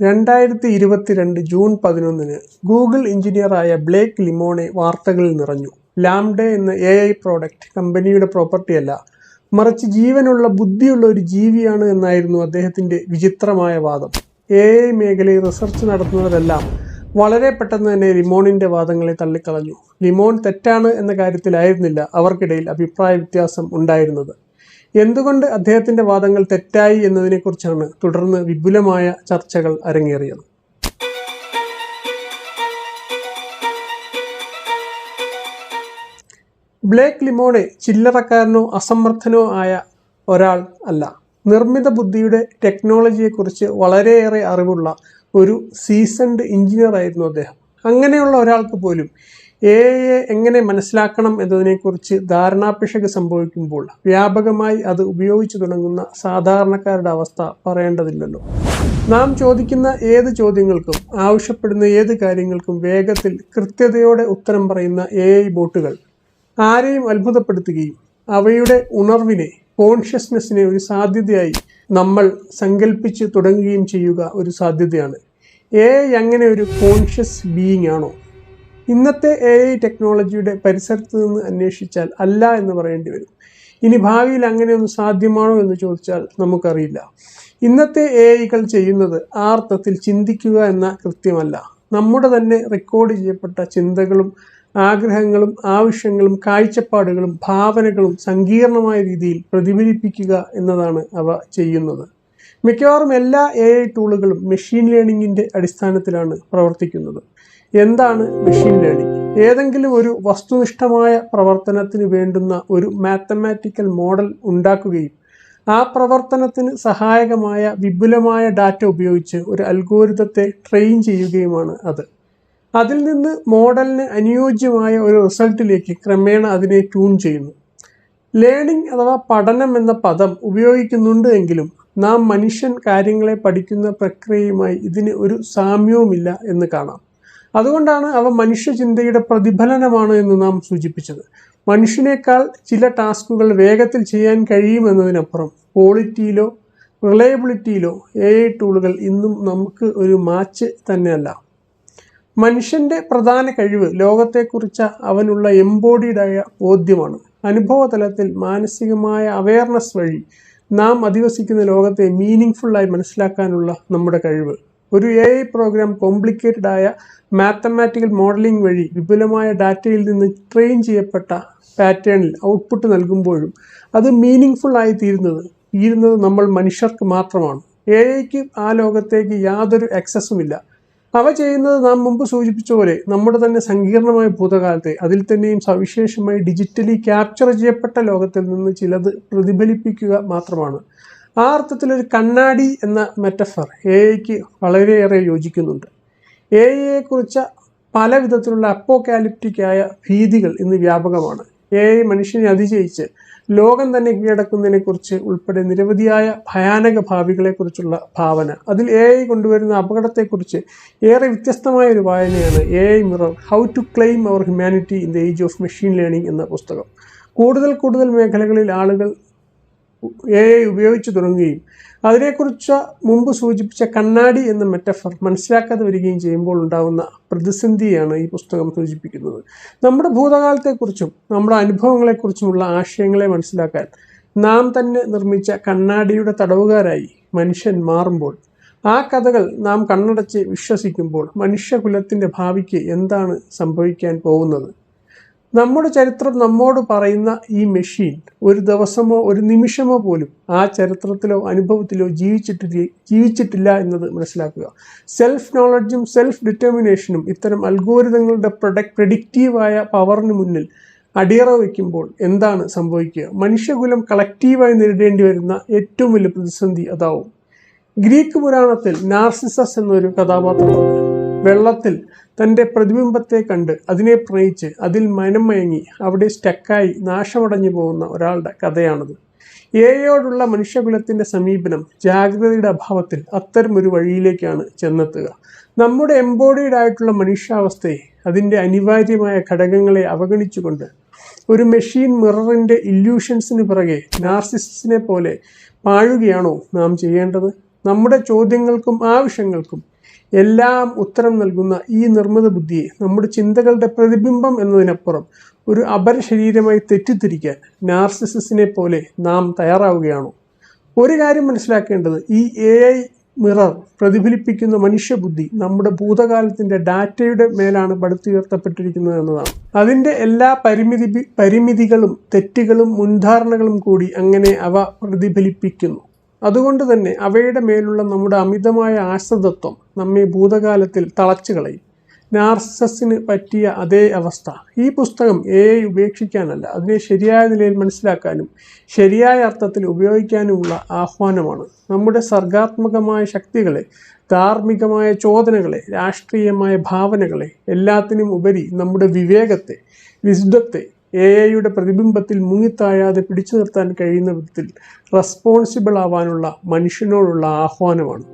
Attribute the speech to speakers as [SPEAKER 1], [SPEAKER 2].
[SPEAKER 1] രണ്ടായിരത്തി ഇരുപത്തിരണ്ട് ജൂൺ പതിനൊന്നിന് ഗൂഗിൾ എഞ്ചിനീയറായ ബ്ലേക്ക് ലിമോണെ വാർത്തകളിൽ നിറഞ്ഞു. ലാംഡേ എന്ന എ ഐ പ്രോഡക്റ്റ് കമ്പനിയുടെ പ്രോപ്പർട്ടിയല്ല മറിച്ച് ജീവനുള്ള ബുദ്ധിയുള്ള ഒരു ജീവിയാണ് എന്നായിരുന്നു അദ്ദേഹത്തിന്റെ വിചിത്രമായ വാദം. എ ഐ മേഖലയിൽ റിസർച്ച് നടത്തുന്നവരെല്ലാം വളരെ പെട്ടെന്ന് തന്നെ ലിമോണിന്റെ വാദങ്ങളെ തള്ളിക്കളഞ്ഞു. ലിമോൺ തെറ്റാണ് എന്ന കാര്യത്തിലായിരുന്നില്ല അവർക്കിടയിൽ അഭിപ്രായ വ്യത്യാസം ഉണ്ടായിരുന്നത്. എന്തുകൊണ്ട് അദ്ദേഹത്തിന്റെ വാദങ്ങൾ തെറ്റായി എന്നതിനെക്കുറിച്ചാണ് തുടർന്ന് വിപുലമായ ചർച്ചകൾ അരങ്ങേറിയത്. ബ്ലേക്ക് ലിമോണെ ചില്ലറക്കാരനോ അസമർത്ഥനോ ആയ ഒരാൾ അല്ല. നിർമ്മിത ബുദ്ധിയുടെ ടെക്നോളജിയെക്കുറിച്ച് വളരെയേറെ അറിവുള്ള ഒരു സീസൺഡ് എഞ്ചിനീയർ ആയിരുന്നു അദ്ദേഹം. അങ്ങനെയുള്ള ഒരാൾക്ക് പോലും എ ഐയെ എങ്ങനെ മനസ്സിലാക്കണം എന്നതിനെക്കുറിച്ച് ധാരണാപിശക് സംഭവിക്കുമ്പോൾ വ്യാപകമായി അത് ഉപയോഗിച്ചു തുടങ്ങുന്ന സാധാരണക്കാരുടെ അവസ്ഥ പറയേണ്ടതില്ലല്ലോ. നാം ചോദിക്കുന്ന ഏത് ചോദ്യങ്ങൾക്കും ആവശ്യപ്പെടുന്ന ഏത് കാര്യങ്ങൾക്കും വേഗത്തിൽ കൃത്യതയോടെ ഉത്തരം പറയുന്ന എ ഐ ബോട്ടുകൾ ആരെയും അത്ഭുതപ്പെടുത്തുകയും അവയുടെ ഉണർവിനെ കോൺഷ്യസ്നെസ്സിനെ ഒരു സാധ്യതയായി നമ്മൾ സങ്കല്പിച്ച് തുടങ്ങുകയും ചെയ്യുക ഒരു സാധ്യതയാണ്. എ ഐ അങ്ങനെ ഒരു കോൺഷ്യസ് ബീയിങ് ആണോ? ഇന്നത്തെ എ ഐ ടെക്നോളജിയുടെ പരിസരത്ത് നിന്ന് അന്വേഷിച്ചാൽ അല്ല എന്ന് പറയേണ്ടി വരും. ഇനി ഭാവിയിൽ അങ്ങനെയൊന്നും സാധ്യമാണോ എന്ന് ചോദിച്ചാൽ നമുക്കറിയില്ല. ഇന്നത്തെ എ ഐകൾ ചെയ്യുന്നത് ആ അർത്ഥത്തിൽ ചിന്തിക്കുക എന്ന കൃത്യമല്ല. നമ്മുടെ തന്നെ റെക്കോർഡ് ചെയ്യപ്പെട്ട ചിന്തകളും ആഗ്രഹങ്ങളും ആവശ്യങ്ങളും കാഴ്ചപ്പാടുകളും ഭാവനകളും സങ്കീർണമായ രീതിയിൽ പ്രതിഫലിപ്പിക്കുക എന്നതാണ് അവ ചെയ്യുന്നത്. മിക്കവാറും എല്ലാ എ ഐ ടൂളുകളും മെഷീൻ ലേണിംഗിന്റെ അടിസ്ഥാനത്തിലാണ് പ്രവർത്തിക്കുന്നത്. എന്താണ് മെഷീൻ ലേണിംഗ് ഏതെങ്കിലും ഒരു വസ്തുനിഷ്ഠമായ പ്രവർത്തനത്തിന് വേണ്ടുന്ന ഒരു മാത്തമാറ്റിക്കൽ മോഡൽ ഉണ്ടാക്കുകയും ആ പ്രവർത്തനത്തിന് സഹായകമായ വിപുലമായ ഡാറ്റ ഉപയോഗിച്ച് ഒരു അൽഗോരിതത്തെ ട്രെയിൻ ചെയ്യുകയുമാണ് അത്. അതിൽ നിന്ന് മോഡലിന് അനുയോജ്യമായ ഒരു റിസൾട്ടിലേക്ക് ക്രമേണ അതിനെ ട്യൂൺ ചെയ്യുന്നു. ലേണിംഗ് അഥവാ പഠനം എന്ന പദം ഉപയോഗിക്കുന്നുണ്ട് എങ്കിലും നാം മനുഷ്യൻ കാര്യങ്ങളെ പഠിക്കുന്ന പ്രക്രിയയുമായി ഇതിന് ഒരു സാമ്യവുമില്ല എന്ന് കാണാം. അതുകൊണ്ടാണ് അവ മനുഷ്യചിന്തയുടെ പ്രതിഫലനമാണ് എന്ന് നാം സൂചിപ്പിച്ചത്. മനുഷ്യനേക്കാൾ ചില ടാസ്കുകൾ വേഗത്തിൽ ചെയ്യാൻ കഴിയുമെന്നതിനപ്പുറം ക്വാളിറ്റിയിലോ റിലയബിലിറ്റിയിലോ എ ഐ ടൂളുകൾ ഇന്നും നമുക്ക് ഒരു മാച്ച് തന്നെയല്ല. മനുഷ്യന്റെ പ്രധാന കഴിവ് ലോകത്തെക്കുറിച്ച അവനുള്ള എംബോഡീഡായ ബോധ്യമാണ്. അനുഭവതലത്തിൽ മാനസികമായ അവയർനെസ് വഴി നാം അധിവസിക്കുന്ന ലോകത്തെ മീനിങ് ഫുള്ളായി മനസ്സിലാക്കാനുള്ള നമ്മുടെ കഴിവ്. ഒരു എ ഐ പ്രോഗ്രാം കോംപ്ലിക്കേറ്റഡ് ആയ മാത്തമാറ്റിക്കൽ മോഡലിംഗ് വഴി വിപുലമായ ഡാറ്റയിൽ നിന്ന് ട്രെയിൻ ചെയ്യപ്പെട്ട പാറ്റേണിൽ ഔട്ട്പുട്ട് നൽകുമ്പോഴും അത് മീനിങ് ഫുൾ ആയി തീരുന്നത് തീരുന്നത് നമ്മൾ മനുഷ്യർക്ക് മാത്രമാണ്. എ ഐക്ക് ആ ലോകത്തേക്ക് യാതൊരു ആക്സസ്സുമില്ല അവ ചെയ്യുന്നത് നാം മുമ്പ് സൂചിപ്പിച്ച പോലെ നമ്മുടെ തന്നെ സങ്കീർണമായ ഭൂതകാലത്തെ അതിൽ തന്നെയും സവിശേഷമായി ഡിജിറ്റലി ക്യാപ്ചർ ചെയ്യപ്പെട്ട ലോകത്തിൽ നിന്ന് ചിലത് പ്രതിഫലിപ്പിക്കുക മാത്രമാണ്. ആ അർത്ഥത്തിൽ ഒരു കണ്ണാടി എന്ന മെറ്റഫർ എ ഐക്ക് വളരെയേറെ യോജിക്കുന്നുണ്ട്. എ ഐയെ കുറിച്ച പല വിധത്തിലുള്ള അപ്പോക്കാലിപ്റ്റിക്കായ ഭീതികൾ ഇന്ന് വ്യാപകമാണ്. എ ഐ മനുഷ്യനെ അതിജയിച്ച് ലോകം തന്നെ കീഴടക്കുന്നതിനെക്കുറിച്ച് ഉൾപ്പെടെ നിരവധിയായ ഭയാനക ഭാവികളെക്കുറിച്ചുള്ള ഭാവന. അതിൽ എ ഐ കൊണ്ടുവരുന്ന അപകടത്തെക്കുറിച്ച് ഏറെ വ്യത്യസ്തമായ ഒരു വായനയാണ് A I mirror how to claim our humanity in the age of machine learning എന്ന പുസ്തകം. കൂടുതൽ കൂടുതൽ മേഖലകളിൽ ആളുകൾ എ ഐ ഉപയോഗിച്ചു തുടങ്ങുകയും അതിനെക്കുറിച്ച് മുമ്പ് സൂചിപ്പിച്ച കണ്ണാടി എന്ന മെറ്റഫർ മനസ്സിലാക്കാതെ വരികയും ചെയ്യുമ്പോൾ ഉണ്ടാകുന്ന പ്രതിസന്ധിയാണ് ഈ പുസ്തകം സൂചിപ്പിക്കുന്നത്. നമ്മുടെ ഭൂതകാലത്തെക്കുറിച്ചും നമ്മുടെ അനുഭവങ്ങളെക്കുറിച്ചുമുള്ള ആശയങ്ങളെ മനസ്സിലാക്കാൻ നാം തന്നെ നിർമ്മിച്ച കണ്ണാടിയുടെ തടവുകാരായി മനുഷ്യൻ മാറുമ്പോൾ ആ കഥകൾ നാം കണ്ണടച്ച് വിശ്വസിക്കുമ്പോൾ മനുഷ്യകുലത്തിന്റെ ഭാവിക്ക് എന്താണ് സംഭവിക്കാൻ പോകുന്നത്? നമ്മുടെ ചരിത്രം നമ്മോട് പറയുന്ന ഈ മെഷീൻ ഒരു ദിവസമോ ഒരു നിമിഷമോ പോലും ആ ചരിത്രത്തിലോ അനുഭവത്തിലോ ജീവിച്ചിട്ടില്ല ജീവിച്ചിട്ടില്ല എന്നത് മനസ്സിലാക്കുക. സെൽഫ് നോളജും സെൽഫ് ഡിറ്റർമിനേഷനും ഇത്തരം അൽഗോരിതങ്ങളുടെ പ്രൊഡക്ട് പ്രഡിക്റ്റീവായ പവറിന് മുന്നിൽ അടിയറ വയ്ക്കുമ്പോൾ എന്താണ് സംഭവിക്കുക? മനുഷ്യകുലം കളക്റ്റീവായി നേരിടേണ്ടി വരുന്ന ഏറ്റവും വലിയ പ്രതിസന്ധി അതാവും. ഗ്രീക്ക് പുരാണത്തിൽ നാർസിസസ് എന്നൊരു കഥാപാത്രമുണ്ട്. വെള്ളത്തിൽ തന്റെ പ്രതിബിംബത്തെ കണ്ട് അതിനെ പ്രണയിച്ച് അതിൽ മനം മയങ്ങി അവിടെ സ്റ്റക്കായി നാശമടഞ്ഞു പോകുന്ന ഒരാളുടെ കഥയാണത്. എയോടുള്ള മനുഷ്യകുലത്തിന്റെ സമീപനം ജാഗ്രതയുടെ അഭാവത്തിൽ അത്തരമൊരു വഴിയിലേക്കാണ് ചെന്നെത്തുക. നമ്മുടെ എംബോഡീഡ് ആയിട്ടുള്ള മനുഷ്യാവസ്ഥയെ അതിന്റെ അനിവാര്യമായ ഘടകങ്ങളെ അവഗണിച്ചുകൊണ്ട് ഒരു മെഷീൻ മിററിന്റെ ഇല്യൂഷൻസിന് പിറകെ നാർസിസിനെ പോലെ പാഴുകയാണോ നാം ചെയ്യേണ്ടത്? നമ്മുടെ ചോദ്യങ്ങൾക്കും ആവശ്യങ്ങൾക്കും എല്ലാം ഉത്തരം നൽകുന്ന ഈ നിർമ്മിത ബുദ്ധിയെ നമ്മുടെ ചിന്തകളുടെ പ്രതിബിംബം എന്നതിനപ്പുറം ഒരു അപര ശരീരമായി തെറ്റിദ്ധരിക്കാൻ നാർസിസിനെ പോലെ നാം തയ്യാറാവുകയാണോ? ഒരു കാര്യം മനസ്സിലാക്കേണ്ടത് ഈ എ ഐ മിറർ പ്രതിഫലിപ്പിക്കുന്ന മനുഷ്യബുദ്ധി നമ്മുടെ ഭൂതകാലത്തിന്റെ ഡാറ്റയുടെ മേലാണ് പടുത്തുയർത്തപ്പെട്ടിരിക്കുന്നത് എന്നതാണ്. അതിന്റെ എല്ലാ പരിമിതി പരിമിതികളും തെറ്റുകളും മുൻധാരണകളും കൂടി അങ്ങനെ അവ പ്രതിഫലിപ്പിക്കുന്നു. അതുകൊണ്ട് തന്നെ അവയുടെ മേലുള്ള നമ്മുടെ അമിതമായ ആശ്രിതത്വം നമ്മെ ഭൂതകാലത്തിൽ തളച്ചു കളയും നാർസസിന് പറ്റിയ അതേ അവസ്ഥ. ഈ പുസ്തകം എ ഐ ഉപേക്ഷിക്കാനല്ല അതിനെ ശരിയായ നിലയിൽ മനസ്സിലാക്കാനും ശരിയായ അർത്ഥത്തിൽ ഉപയോഗിക്കാനുമുള്ള ആഹ്വാനമാണ്. നമ്മുടെ സർഗാത്മകമായ ശക്തികളെ ധാർമ്മികമായ ചോദനകളെ രാഷ്ട്രീയമായ ഭാവനകളെ എല്ലാത്തിനും ഉപരി നമ്മുടെ വിവേകത്തെ വിശുദ്ധത്തെ എ ഐയുടെ പ്രതിബിംബത്തിൽ മുങ്ങിത്താഴാതെ പിടിച്ചു നിർത്താൻ കഴിയുന്ന വിധത്തിൽ റെസ്പോൺസിബിൾ ആവാനുള്ള മനുഷ്യനോടുള്ള ആഹ്വാനമാണ്.